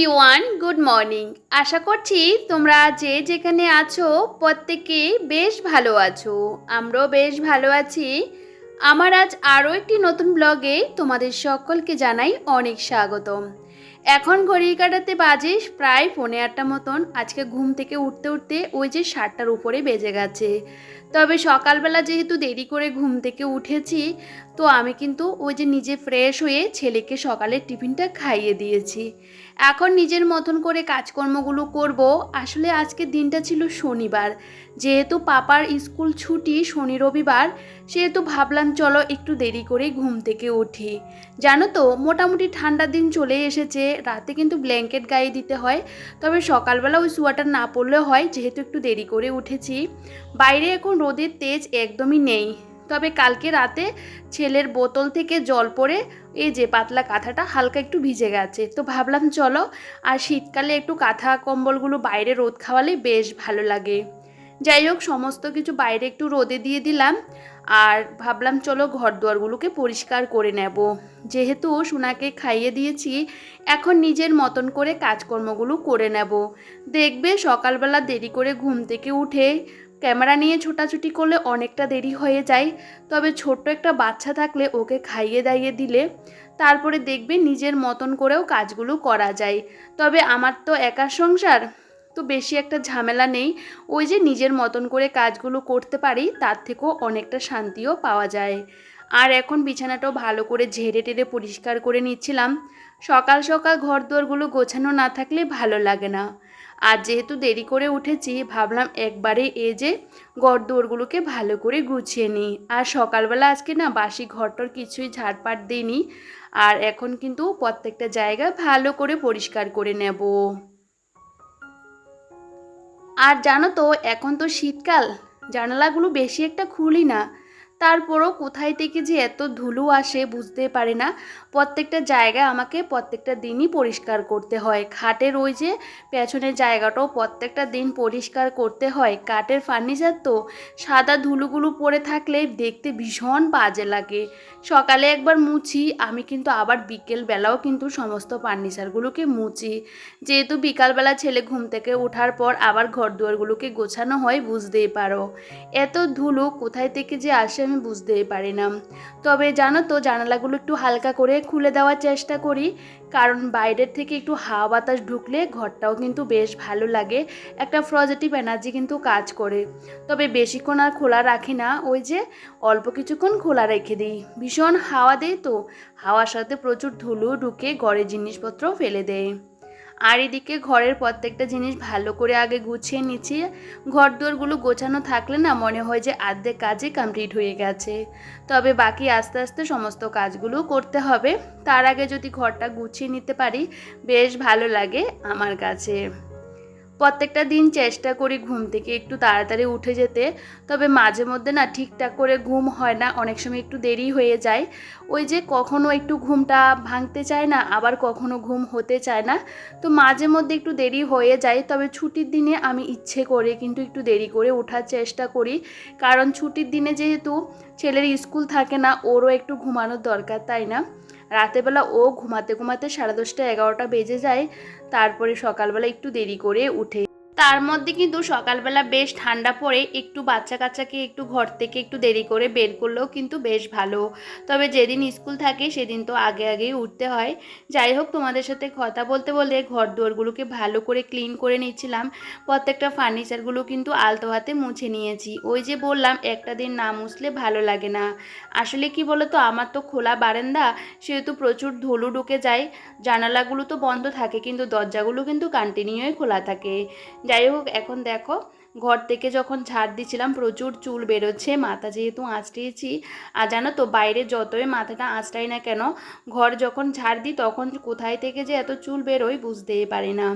Everyone good morning আশা করছি তোমরা যে যেখানে আছো, প্রত্যেকে বেশ ভালো আছো। আমরাও বেশ ভালো আছি। আমার আজ আরও একটি নতুন ব্লগে তোমাদের সকলকে জানাই অনেক স্বাগতম। এখন ঘড়ি কাটাতে বাজে প্রায় পৌনে আটটা মতন। আজকে ঘুম থেকে উঠতে উঠতে ওই যে সাতটার উপরে বেজে গেছে। তবে সকালবেলা যেহেতু দেরি করে ঘুম থেকে উঠেছি তো আমি কিন্তু ওই যে নিজে ফ্রেশ হয়ে ছেলেকে সকালের টিফিনটা খাইয়ে দিয়েছি। এখন নিজের মতন করে কাজকর্মগুলো করব। আসলে আজকের দিনটা ছিল শনিবার। যেহেতু পাপার স্কুল ছুটি শনি রবিবার, সেহেতু ভাবলাম চলো একটু দেরি করে ঘুম থেকে উঠি। জানো তো, মোটামুটি ঠান্ডার দিন চলে এসেছে। রাতে কিন্তু ব্ল্যাঙ্কেট গায়ে দিতে হয়। তবে সকালবেলা ওই সোয়াটার না পরলেও হয়, যেহেতু একটু দেরি করে উঠেছি। বাইরে এখন রোদের তেজ একদমই নেই। তবে কালকে রাতে ছেলের বোতল থেকে জল পড়ে এই যে পাতলা কাঁথাটা হালকা একটু ভিজে গেছে। তো ভাবলাম চলো, আর শীতকালে একটু কাঁথা কম্বলগুলো বাইরে রোদ খাওয়ালে বেশ ভালো লাগে। যাই হোক, সমস্ত কিছু বাইরে একটু রোদে দিয়ে দিলাম, আর ভাবলাম চলো ঘর দুয়ারগুলোকে পরিষ্কার করে নেব। যেহেতু সোনাকে খাইয়ে দিয়েছি, এখন নিজের মতন করে কাজকর্মগুলো করে নেব। দেখবে সকালবেলা দেরি করে ঘুম থেকে উঠে ক্যামেরা নিয়ে ছোটাছুটি করলে অনেকটা দেরি হয়ে যায়। তবে ছোট্ট একটা বাচ্চা থাকলে ওকে খাইয়ে দাইয়ে দিলে তারপরে দেখবে নিজের মতন করেও কাজগুলো করা যায়। তবে আমার তো একার সংসার, তো বেশি একটা ঝামেলা নেই। ওই যে নিজের মতন করে কাজগুলো করতে পারি, তার থেকেও অনেকটা শান্তিও পাওয়া যায়। আর এখন বিছানাটাও ভালো করে ঝেড়ে টেরে পরিষ্কার করে নিচ্ছিলাম। সকাল সকাল ঘর দুয়ারগুলো গোছানো না থাকলে ভালো লাগে না। আর যেহেতু দেরি করে উঠেছি, ভাবলাম একবারে এ যে ঘর দুয়ারগুলোকে ভালো করে গুছিয়ে নিই। আর সকালবেলা আজকে না বাসি ঘরটর কিছুই ঝাড়পাট দিইনি। আর এখন কিন্তু প্রত্যেকটা জায়গা ভালো করে পরিষ্কার করে নেব। আর জানো তো, এখন তো শীতকাল। জানালাগুলো বেশি একটা খুলি না। তারপরও কোথায় থেকে যে এত ধুলো আসে বুঝতে পারি না। প্রত্যেকটা জায়গায় আমাকে প্রত্যেকটা দিনই পরিষ্কার করতে হয়। খাটের ওই যে পেছনের জায়গাটাও প্রত্যেকটা দিন পরিষ্কার করতে হয়। কাঠের ফার্নিচার তো সাদা ধুলোগুলো পড়ে থাকলে দেখতে ভীষণ বাজে লাগে। সকালে একবার মুছি, আমি কিন্তু আবার বিকেল বেলাও কিন্তু সমস্ত ফার্নিচারগুলোকে মুছি। যেহেতু বিকালবেলা ছেলে ঘুম থেকে ওঠার পর আবার ঘর দুয়ারগুলোকে গোছানো হয়, বুঝতেই পারো। এত ধুলো কোথায় থেকে যে আসে আমি বুঝতেই পারি না। তবে জানো তো, জানালাগুলো একটু হালকা করে খুলে দেওয়ার চেষ্টা করি। কারণ বাইরের থেকে একটু হাওয়া বাতাস ঢুকলে ঘরটাও কিন্তু বেশ ভালো লাগে। একটা পজিটিভ এনার্জি কিন্তু কাজ করে। তবে বেশিক্ষণ আর খোলা রাখি না। ওই যে অল্প কিছুক্ষণ খোলা রেখে দিই। ভীষণ হাওয়া দেয় তো। হাওয়ার সাথে প্রচুর ধুলো ঢুকে ঘরের জিনিসপত্র ফেলে দেয়। আর এদিকে ঘরের প্রত্যেকটা জিনিস ভালো করে আগে গুছিয়ে নিচ্ছি। ঘর দুয়ারগুলো গোছানো থাকলে না মনে হয় যে আর্ধেক কাজই কমপ্লিট হয়ে গেছে। তবে বাকি আস্তে আস্তে সমস্ত কাজগুলো করতে হবে। তার আগে যদি ঘরটা গুছিয়ে নিতে পারি, বেশ ভালো লাগে আমার কাছে। প্রত্যেকটা দিন চেষ্টা করি ঘুম থেকে একটু তাড়াতাড়ি উঠে যেতে, তবে মাঝে মধ্যে না ঠিকঠাক করে ঘুম হয় না, অনেক সময় একটু দেরি হয়ে যায়। ওই যে কখনো একটু ঘুমটা ভাঙতে চায় না, আবার কখনো ঘুম হতে চায় না, তো মাঝে মধ্যে একটু দেরি হয়ে যায়, তবে ছুটির দিনে আমি ইচ্ছে করে কিন্তু একটু দেরি করে ওঠার চেষ্টা করি, কারণ ছুটির দিনে যেহেতু ছেলের স্কুল থাকে না, ওরও একটু ঘুমানোর দরকার, তাই না? রাতেবেলা ও ঘুমাতে ঘুমাতে সাড়ে দশটা এগারোটা বেজে যায় তারপরে সকালবেলা একটু দেরি করে উঠে তার মধ্যে কিন্তু সকালবেলা বেশ ঠান্ডা পড়ে, একটু বাচ্চা কাচ্চাকে একটু ঘর থেকে একটু দেরি করে বের করলেও কিন্তু বেশ ভালো। তবে যেদিন স্কুল থাকে সেদিন তো আগে আগেই উঠতে হয়। যাই হোক, তোমাদের সাথে কথা বলতে বলতে ঘর দুয়ারগুলোকে ভালো করে ক্লিন করে নিচ্ছিলাম প্রত্যেকটা ফার্নিচারগুলো কিন্তু আলতো হাতে মুছে নিয়েছি। ওই যে বললাম, একটা দিন না মুছলে ভালো লাগে না। আসলে কি বলো তো আমার তো খোলা বারান্দা, সেহেতু প্রচুর ধুলো ঢুকে যায়। জানালাগুলো তো বন্ধ থাকে, কিন্তু দরজাগুলো কিন্তু কন্টিনিউই খোলা থাকে। যাই হোক, এখন দেখো, ঘর থেকে যখন ঝাড় দিছিলাম প্রচুর চুল বেরোচ্ছে। মাথা যেহেতু আঁচড়িয়েছি, আর জানো তো, বাইরে যতই মাথাটা আঁচড়াই না কেন, ঘর যখন ঝাড় দিই, তখন কোথায় থেকে যে এত চুল বেরোয় বুঝতেই পারি না।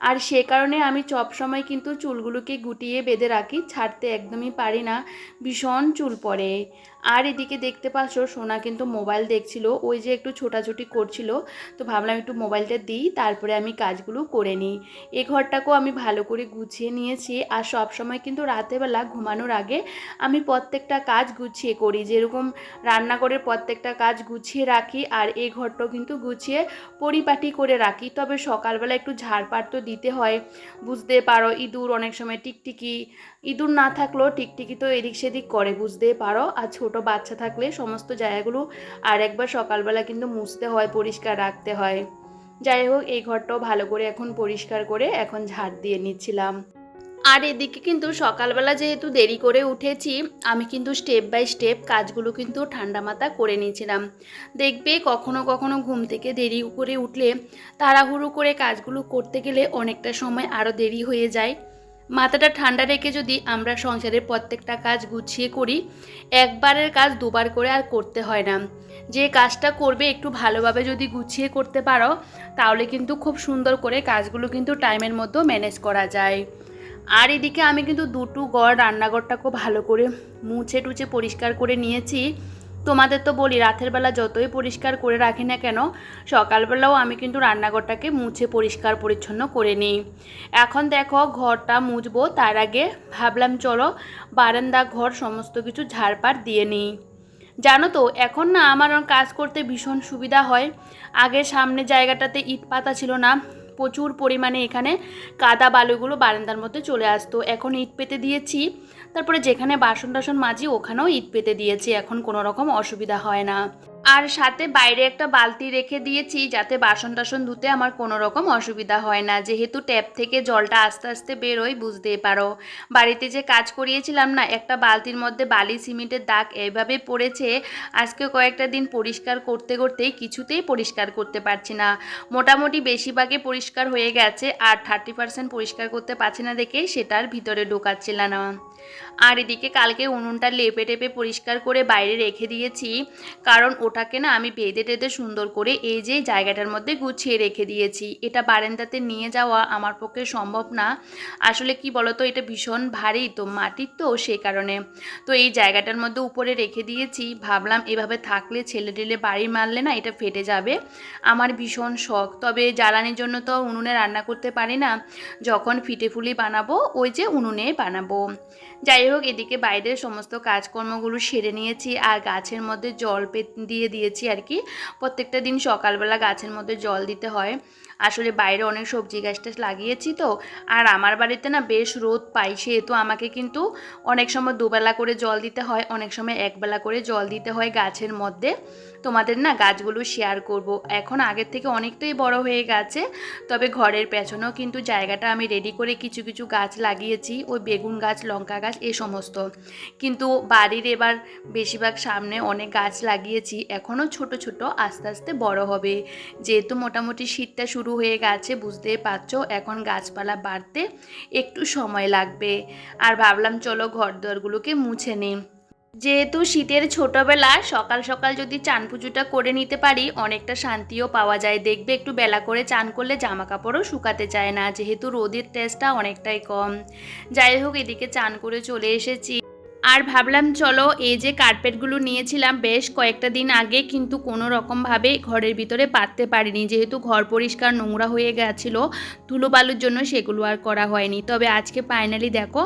আর সে কারণে আমি সব সময় কিন্তু চুলগুলোকে গুটিয়ে বেঁধে রাখি, ছাড়তে একদমই পারি না। ভীষণ চুল পড়ে। আর এদিকে দেখতে পাচ্ছ, সোনা কিন্তু মোবাইল দেখছিল, ওই যে একটু ছোটাছুটি করছিল, তো ভাবলাম একটু মোবাইলটা দিই, তারপরে আমি কাজগুলো করে নিই। এ ঘরটাকেও আমি ভালো করে গুছিয়ে নিয়েছি, আর সব সময় কিন্তু রাতেরবেলা ঘুমানোর আগে আমি প্রত্যেকটা কাজ গুছিয়ে করি, যেরকম রান্নাঘরের প্রত্যেকটা কাজ গুছিয়ে রাখি, আর এই ঘরটাও কিন্তু গুছিয়ে পরিপাটি করে রাখি, তবে সকালবেলা একটু ঝাড়পাট তো দিতে হয়। বুঝতে পারো, ইঁদুর অনেক সময় টিকটিকি, ইঁদুর না থাকলেও টিকটিকি তো এদিক সেদিক করে বুঝতে পারো, আর ছোট বাচ্চা থাকলে সমস্ত জায়গাগুলো আর একবার সকালবেলা কিন্তু মুছতে হয়, পরিষ্কার রাখতে হয়। যাই হোক, এই ঘরটাও ভালো করে এখন পরিষ্কার করে এখন ঝাড় দিয়ে নিচ্ছিলাম। আর এদিকে কিন্তু সকালবেলা যেহেতু দেরি করে উঠেছি, আমি কিন্তু স্টেপ বাই স্টেপ কাজগুলো কিন্তু ঠান্ডা মাথা করে নিয়েছিলাম। দেখবে কখনো কখনো ঘুম থেকে দেরি করে উঠলে তাড়াহুড়ো করে কাজগুলো করতে গেলে অনেকটা সময় আরও দেরি হয়ে যায়। মাথাটা ঠান্ডা রেখে যদি আমরা সংসারের প্রত্যেকটা কাজ গুছিয়ে করি, একবারের কাজ দুবার করে আর করতে হয় না। যে কাজটা করবে একটু ভালোভাবে যদি গুছিয়ে করতে পারো, তাহলে কিন্তু খুব সুন্দর করে কাজগুলো কিন্তু টাইমের মধ্যেও ম্যানেজ করা যায়। আর এদিকে আমি কিন্তু দুটো গড় রান্নাঘরটাকেও ভালো করে মুছে টুছে পরিষ্কার করে নিয়েছি। তোমাদের তো বলি, রাতের বেলা যতই পরিষ্কার করে রাখি না কেন, সকালবেলাও আমি কিন্তু রান্নাঘরটাকে মুছে পরিষ্কার পরিচ্ছন্ন করে নিই। এখন দেখো ঘরটা মুছবো, তার আগে ভাবলাম চলো বারান্দা, ঘর সমস্ত কিছু ঝাড়পাট দিয়ে নিই। জানো তো, এখন না আমার কাজ করতে ভীষণ সুবিধা হয়। আগে সামনে জায়গাটাতে ইট পাতা ছিল না, প্রচুর পরিমাণে এখানে কাদা বালুগুলো বারান্দার মধ্যে চলে আসতো। এখন ইট পেতে দিয়েছি তারপরে যেখানে বাসন টাসন মাজি, ওখানেও ইট পেতে দিয়েছি। এখন কোনো রকম অসুবিধা হয় না। আর সাথে বাইরে একটা বালতি রেখে দিয়েছি যাতে বাসন টাসন ধুতে আমার কোনো রকম অসুবিধা হয় না। যেহেতু ট্যাপ থেকে জলটা আস্তে আস্তে বেরোয়, বুঝতেই পারো। বাড়িতে যে কাজ করিয়েছিলাম না, একটা বালতির মধ্যে বালি, সিমেন্টের দাগ এইভাবে পড়েছে, আজকে কয়েকটা দিন পরিষ্কার করতে করতে কিছুতেই পরিষ্কার করতে পারছি না। মোটামুটি বেশিরভাগে পরিষ্কার হয়ে গেছে আর থার্টি পার্সেন্ট পরিষ্কার করতে পারছি না দেখে সেটার ভিতরে ঢোকাচ্ছিল না। আর এদিকে কালকে উনুনটা লেপে টেপে পরিষ্কার করে বাইরে রেখে দিয়েছি, কারণ ওটাকে না আমি বেঁধে টেঁধে সুন্দর করে এই যে জায়গাটার মধ্যে গুছিয়ে রেখে দিয়েছি। এটা বারান্দাতে নিয়ে যাওয়া আমার পক্ষে সম্ভব না। আসলে কি বলতো, এটা ভীষণ ভারী তো মাটির তো সে কারণে। তো এই জায়গাটার মধ্যে উপরে রেখে দিয়েছি। ভাবলাম এভাবে থাকলে ছেলে টেলে বাড়ি মারলে না এটা ফেটে যাবে। আমার ভীষণ শখ। তবে জ্বালানির জন্য তো উনুনে রান্না করতে পারি না। যখন ফিটে ফুলি বানাবো, ওই যে উনুনে বানাবো। যাই হোক, এদিকে বাইরের সমস্ত কাজকর্মগুলো সেরে নিয়েছি। আর গাছের মধ্যে জল পে দিয়ে দিয়েছি আর কি। প্রত্যেকটা দিন সকালবেলা গাছের মধ্যে জল দিতে হয়। আসলে বাইরে অনেক সবজি গাছ টাছ লাগিয়েছি তো। আর আমার বাড়িতে না বেশ রোদ পাই সেহেতু আমাকে কিন্তু অনেক সময় দুবেলা করে জল দিতে হয়, অনেক সময় একবেলা করে জল দিতে হয় গাছের মধ্যে। তোমাদের না গাছগুলো শেয়ার করব। এখন আগের থেকে অনেকটাই বড় হয়ে গেছে, তবে ঘরের পেছনেও কিন্তু জায়গাটা আমি রেডি করে কিছু কিছু গাছ লাগিয়েছি, ওই বেগুন গাছ, লঙ্কা গাছ, এ সমস্ত। কিন্তু বাড়ির এবার বেশিরভাগ সামনে অনেক গাছ লাগিয়েছি, এখনও ছোট ছোট, আস্তে আস্তে বড় হবে। যেহেতু মোটামুটি শীতটা শুরু হয়ে গেছে, বুঝতেই পারছ, এখন গাছপালা বাড়তে একটু সময় লাগবে। আর ভাবলাম চলো ঘর দুয়ারগুলোকে মুছে নিই। যেহেতু শীতের ছোটবেলা, সকাল সকাল যদি চান পুজোটা করে নিতে পারি, অনেকটা শান্তিও পাওয়া যায়। দেখবে একটু বেলা করে চান করলে জামা কাপড়ও শুকাতে চায় না, যেহেতু রোদের টেস্টটা অনেকটাই কম। যাই হোক, এদিকে চান করে চলে এসেছি। আর ভাবলাম, চলো, এই যে কার্পেটগুলো নিয়েছিলাম বেশ কয়েকটা দিন আগে, কিন্তু কোনো রকমভাবে ঘরের ভিতরে পাততে পারিনি। যেহেতু ঘর পরিষ্কার নোংরা হয়ে গেছিল, ধুলো বালুর জন্য সেগুলো আর করা হয়নি। তবে আজকে ফাইনালি দেখো,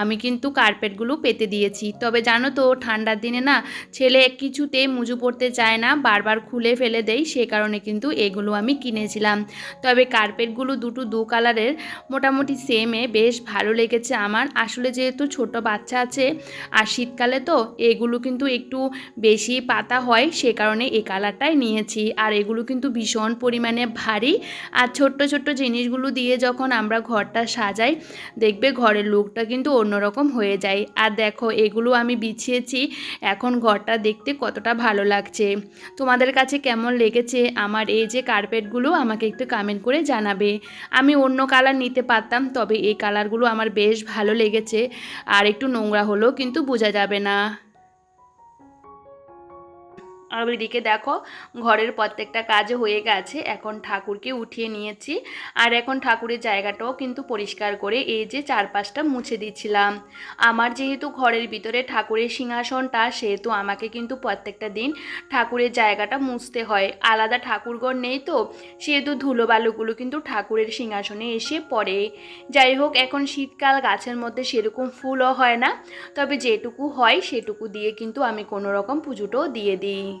আমি কিন্তু কার্পেটগুলো পেতে দিয়েছি। তবে জানো তো, ঠান্ডার দিনে না, ছেলে কিছুতেই মুজু পড়তে চায় না, বারবার খুলে ফেলে দেয় সে কারণে কিন্তু এগুলো আমি কিনেছিলাম। তবে কার্পেটগুলো দুটো দু কালারের মোটামুটি সেমে বেশ ভালো লেগেছে আমার। আসলে যেহেতু ছোট বাচ্চা আছে আর শীতকালে তো এগুলো কিন্তু একটু বেশি পাতা হয়, সে কারণে এই কালারটাই নিয়েছি। আর এগুলো কিন্তু ভীষণ পরিমাণে ভারী। আর ছোট্ট ছোট্ট জিনিসগুলো দিয়ে যখন আমরা ঘরটা সাজাই, দেখবে ঘরের লুকটা কিন্তু অন্যরকম হয়ে যায়। আর দেখো, এগুলো আমি বিছিয়েছি। এখন ঘরটা দেখতে কতটা ভালো লাগছে। তোমাদের কাছে কেমন লেগেছে? আমার এই যে কার্পেটগুলো আমাকে একটু কমেন্ট করে জানাবে। আমি অন্য কালার নিতে পারতাম, তবে এই কালারগুলো আমার বেশ ভালো লেগেছে। আর একটু নোংরা হলেও কিন্তু বোঝা যাবে না। আর ওইদিকে দেখো, ঘরের প্রত্যেকটা কাজ হয়ে গেছে, এখন ঠাকুরকে উঠিয়ে নিয়েছি। আর এখন ঠাকুরের জায়গাটাও কিন্তু পরিষ্কার করে এই যে চারপাশটা মুছে দিচ্ছিলাম। আমার যেহেতু ঘরের ভিতরে ঠাকুরের সিংহাসনটা, সেহেতু আমাকে কিন্তু প্রত্যেকটা দিন ঠাকুরের জায়গাটা মুছতে হয়। আলাদা ঠাকুরঘর নেই তো, সেহেতু ধুলো বালুগুলো কিন্তু ঠাকুরের সিংহাসনে এসে পড়ে। যাই হোক, এখন শীতকাল, গাছের মধ্যে সেরকম ফুলও হয় না। তবে যেটুকু হয়, সেটুকু দিয়ে কিন্তু আমি কোনো রকম পুজোটাও দিয়ে দিই।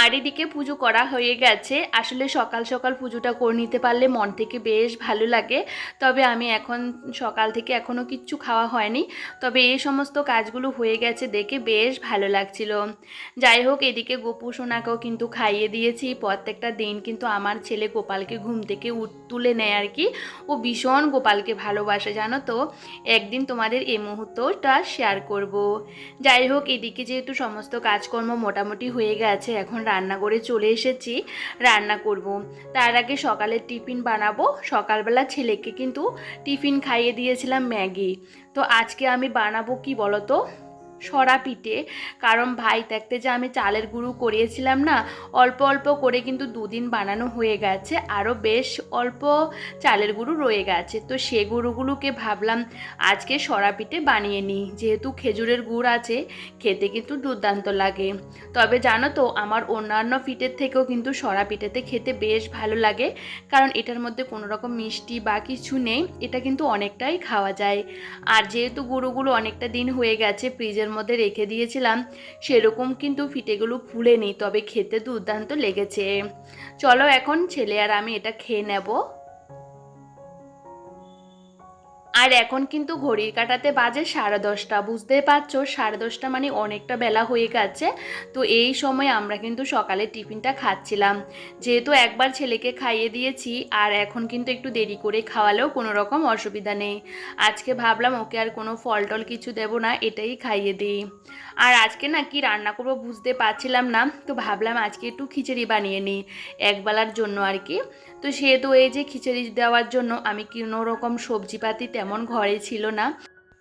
আর এদিকে পুজো করা হয়ে গেছে। আসলে সকাল সকাল পুজোটা করে নিতে পারলে মন থেকে বেশ ভালো লাগে। তবে আমি এখন সকাল থেকে এখনও কিচ্ছু খাওয়া হয়নি। তবে এই সমস্ত কাজগুলো হয়ে গেছে দেখে বেশ ভালো লাগছিল। যাই হোক, এদিকে গোপু সোনাকেও কিন্তু খাইয়ে দিয়েছি। প্রত্যেকটা দিন কিন্তু আমার ছেলে গোপালকে ঘুম থেকে উঠ, তুলে নেয় আর কি। ও ভীষণ গোপালকে ভালোবাসে, জানো তো। একদিন তোমাদের এই মুহূর্তটা শেয়ার করব। যাই হোক, এদিকে যেহেতু সমস্ত কাজকর্ম মোটামুটি হয়ে গেছে, এখন রান্না করে চলে এসেছি, রান্না করব। তার আগে সকালের টিফিন বানাবো। সকালবেলা ছেলেকে কিন্তু টিফিন খাইয়ে দিয়েছিলাম ম্যাগি। তো আজকে আমি বানাবো কি বলতো? সরা পিঠে। কারণ ভাই থাকতে যে আমি চালের গুঁড়ো করিয়েছিলাম না, অল্প অল্প করে কিন্তু দুদিন বানানো হয়ে গেছে আরও বেশ অল্প চালের গুঁড়ো রয়ে গেছে। তো সে গুঁড়োগুলোকে ভাবলাম আজকে সরা পিঠে বানিয়ে নিই, যেহেতু খেজুরের গুড় আছে, খেতে কিন্তু দুর্দান্ত লাগে। তবে জানো তো, আমার অন্যান্য পিঠের থেকেও কিন্তু সরা পিঠেতে খেতে বেশ ভালো লাগে, কারণ এটার মধ্যে কোনো রকম মিষ্টি বা কিছু নেই, এটা কিন্তু অনেকটাই খাওয়া যায়। আর যেহেতু গুঁড়োগুলো অনেকটা দিন হয়ে গেছে, ফ্রিজের মধ্যে রেখে দিয়েছিলাম, সেরকম কিন্তু ফিটেগুলো ফুলেনি, তবে খেতে দুর্দান্ত লেগেছে। চলো এখন ছেলে আর আমি এটা খেয়ে নেব। আর এখন কিন্তু ঘড়ির কাটাতে বাজে সাড়ে দশটা। বুঝতেই পারছ, সাড়ে দশটা মানে অনেকটা বেলা হয়ে গেছে। তো এই সময় আমরা কিন্তু সকালে টিফিনটা খাচ্ছিলাম। যেহেতু একবার ছেলেকে খাইয়ে দিয়েছি, আর এখন কিন্তু একটু দেরি করে খাওয়ালেও কোনো রকম অসুবিধা নেই। আজকে ভাবলাম ওকে আর কোনো ফল টল কিছু দেবো না, এটাই খাইয়ে দিই। আর আজকে না কি রান্না করব বুঝতে পারছিলাম না, তো ভাবলাম আজকে একটু খিচুড়ি বানিয়ে নিই একবেলার জন্য আর কি। তো সেহেতু এই যে খিচুড়ি দেওয়ার জন্য আমি কোনো রকম সবজিপাতি তেমন ঘরে ছিল না।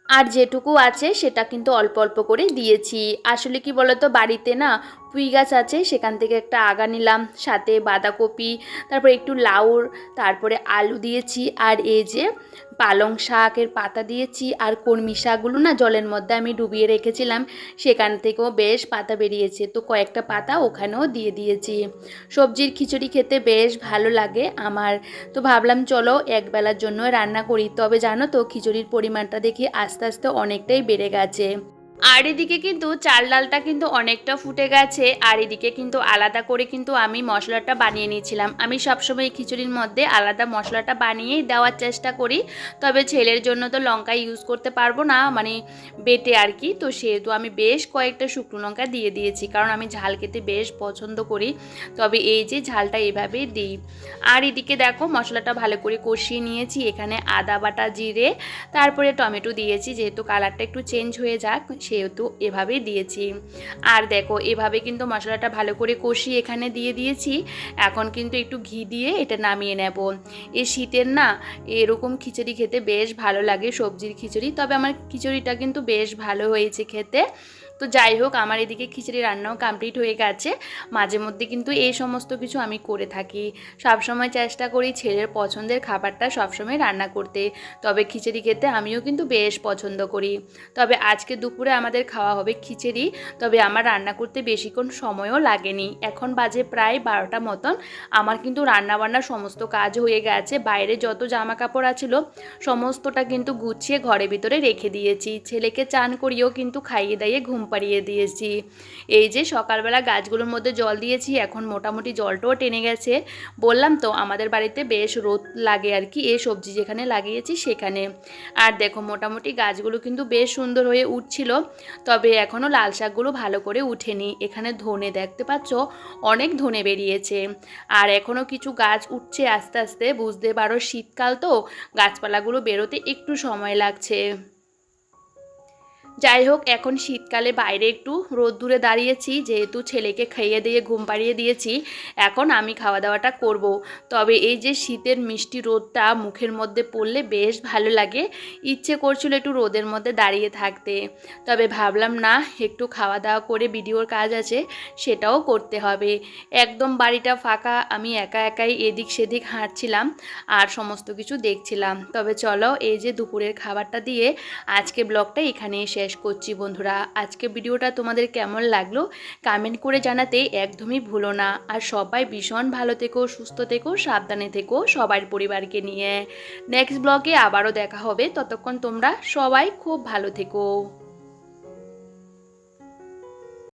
আর যেটুকু আছে সেটা কিন্তু অল্প অল্প করে দিয়েছি। আসলে কি বলতো, বাড়িতে না পুঁই গাছ আছে, সেখান থেকে একটা আগা নিলাম, সাথে বাঁধাকপি, তারপরে একটু লাউর, তারপরে আলু দিয়েছি, আর এই যে পালং শাকের পাতা দিয়েছি, আর কর্মি শাকগুলো না জলের মধ্যে আমি ডুবিয়ে রেখেছিলাম, সেখান থেকেও বেশ পাতা বেরিয়েছে, তো কয়েকটা পাতা ওখানেও দিয়ে দিয়েছি। সবজির খিচুড়ি খেতে বেশ ভালো লাগে আমার, তো ভাবলাম চলো একবেলার জন্য রান্না করি, তবে জানো তো খিচুড়ির পরিমাণটা দেখি আস্তে আস্তে অনেকটাই বেড়ে গেছে। আর এদিকে কিন্তু চাল ডালটা কিন্তু অনেকটা ফুটে গেছে, আর এদিকে কিন্তু আলাদা করে কিন্তু আমি মশলাটা বানিয়ে নিয়েছিলাম। আমি সবসময় খিচুড়ির মধ্যে আলাদা মশলাটা বানিয়েই দেওয়ার চেষ্টা করি, তবে ছেলের জন্য তো লঙ্কা ইউজ করতে পারব না মানে বেটে আর কি। তো সেহেতু আমি বেশ কয়েকটা শুকনো লঙ্কা দিয়ে দিয়েছি, কারণ আমি ঝাল খেতে বেশ পছন্দ করি। তবে এই যে ঝালটা এভাবেই দিই। আর এদিকে দেখো মশলাটা ভালো করে কষিয়ে নিয়েছি, এখানে আদা বাটা জিরে, তারপরে টমেটো দিয়েছি, যেহেতু কালারটা একটু চেঞ্জ হয়ে যাক সেহেতু এভাবেই দিয়েছি। আর দেখো, এভাবে কিন্তু মশলাটা ভালো করে কষিয়ে এখানে দিয়ে দিয়েছি। এখন কিন্তু একটু ঘি দিয়ে এটা নামিয়ে নেব। এ শীতের না, এরকম খিচুড়ি খেতে বেশ ভালো লাগে সবজির খিচুড়ি। তবে আমার খিচুড়িটা কিন্তু বেশ ভালো হয়েছে খেতে। তো যাই হোক, আমার এদিকে খিচুড়ি রান্নাও কমপ্লিট হয়ে গেছে। মাঝে মধ্যে কিন্তু এই সমস্ত কিছু আমি করে থাকি। সবসময় চেষ্টা করি ছেলের পছন্দের খাবারটা সবসময় রান্না করতে। তবে খিচুড়ি খেতে আমিও কিন্তু বেশ পছন্দ করি। তবে আজকে দুপুরে আমাদের খাওয়া হবে খিচুড়ি। তবে আমার রান্না করতে বেশিক্ষণ সময়ও লাগেনি। এখন বাজে প্রায় বারোটা মতন। আমার কিন্তু রান্না বান্না সমস্ত কাজ হয়ে গেছে। বাইরে যত জামা কাপড় আছিল, সমস্তটা কিন্তু গুছিয়ে ঘরের ভিতরে রেখে দিয়েছি। ছেলেকে চান করিয়েও কিন্তু খাইয়ে দাইয়ে ঘুম পাড়িয়ে দিয়েছি। এই যে সকালবেলা গাছগুলোর মধ্যে জল দিয়েছি, এখন মোটামুটি জলটাও টেনে গেছে। বললাম তো, আমাদের বাড়িতে বেশ রোদ লাগে আর কি, এই সবজি যেখানে লাগিয়েছি সেখানে। আর দেখো, মোটামুটি গাছগুলো কিন্তু বেশ সুন্দর হয়ে উঠছিল, তবে এখনও লাল শাকগুলো ভালো করে উঠেনি। এখানে ধনে দেখতে পাচ্ছ, অনেক ধনে বেরিয়েছে। আর এখনও কিছু গাছ উঠছে আস্তে আস্তে, বুঝতে পারো শীতকাল তো, গাছপালাগুলো বেরোতে একটু সময় লাগছে। যাই হোক, এখন শীতকালে বাইরে একটু রোদ্দুরে দাঁড়িয়েছি, যেহেতু ছেলেকে খাইয়ে দিয়ে ঘুম পাড়িয়ে দিয়েছি, এখন আমি খাওয়া দাওয়াটা করব। তবে এই যে শীতের মিষ্টি রোদটা মুখের মধ্যে পড়লে বেশ ভালো লাগে, ইচ্ছে করছিল একটু রোদের মধ্যে দাঁড়িয়ে থাকতে। তবে ভাবলাম, না, একটু খাওয়া দাওয়া করে ভিডিওর কাজ আছে, সেটাও করতে হবে। একদম বাড়িটা ফাঁকা, আমি একা একাই এদিক সেদিক হাঁটছিলাম আর সমস্ত কিছু দেখছিলাম। তবে চলো, এই যে দুপুরের খাবারটা দিয়ে আজকে ব্লগটা এখানেই শেষ করছি বন্ধুরা। আজকে ভিডিওটা তোমাদের কেমন লাগল কমেন্ট করে জানাতে একদমই ভুলো না। আর সবাই ভীষণ ভালো থেকো, সুস্থ থেকো, সাবধানে থেকো সবার পরিবারকে নিয়ে। নেক্সট ব্লগে আবারও দেখা হবে। ততক্ষণ তোমরা সবাই খুব ভালো থেকো।